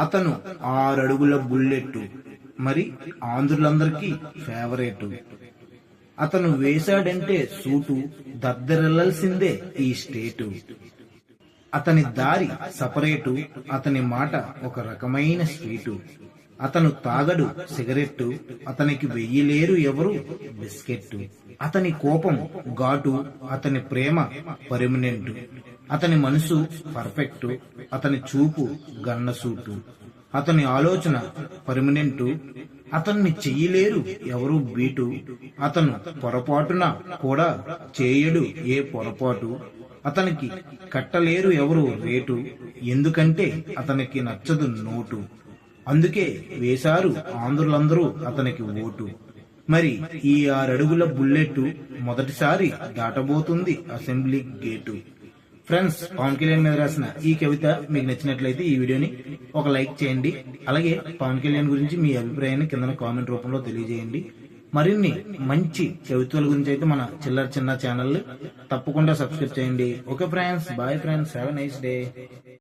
అతను ఆరడుగుల బుల్లెట్ మరి ఆంధ్రులందరికీ ఫేవరెట్. అతను వేశాడంటే సూటు దద్దరిల్లాల్సిందే ఈ స్టేటు. అతని దారి సపరేటు అతని మాట ఒక రకమైన స్వీటు అతను తాగడు సిగరెట్టు. అతనికి వెయ్యిలేరు ఎవరు? బిస్కెట్ అతని కోపం ఘాటు అతని ప్రేమ పర్మనెంట్. అతని మనసు పర్ఫెక్ట్. అతని చూపు గన్నసూటు. అతని ఆలోచన పర్మనెంట్. అతన్ని చెయ్యలేరు ఎవరు? బీటు. అతను పొరపాటున కూడా చేయడు ఏ పొరపాటు. అతనికి కట్టలేరు ఎవరు? రేటు. ఎందుకంటే అతనికి నచ్చదు నోటు. అందుకే వేశారు ఆంధ్రులందరూ అతనికి ఓటు. మరి ఈ ఆరడుగుల బుల్లెట్ మొదటిసారి దాటబోతుంది assembly gate. Friends Pawan Kalyan మీద రాసిన ఈ కవిత మీకు నచ్చినట్లయితే ఈ వీడియోని ఒక లైక్ చేయండి. అలాగే పవన్ కళ్యాణ్ గురించి మీ అభిప్రాయాన్ని కింద కామెంట్ రూపంలో తెలియజేయండి. మరిన్ని మంచి కవిత్వాల గురించి అయితే మన చిల్లర చిన్న ఛానల్ తప్పకుండా సబ్స్క్రైబ్ చేయండి. Okay friends bye friends have nice day.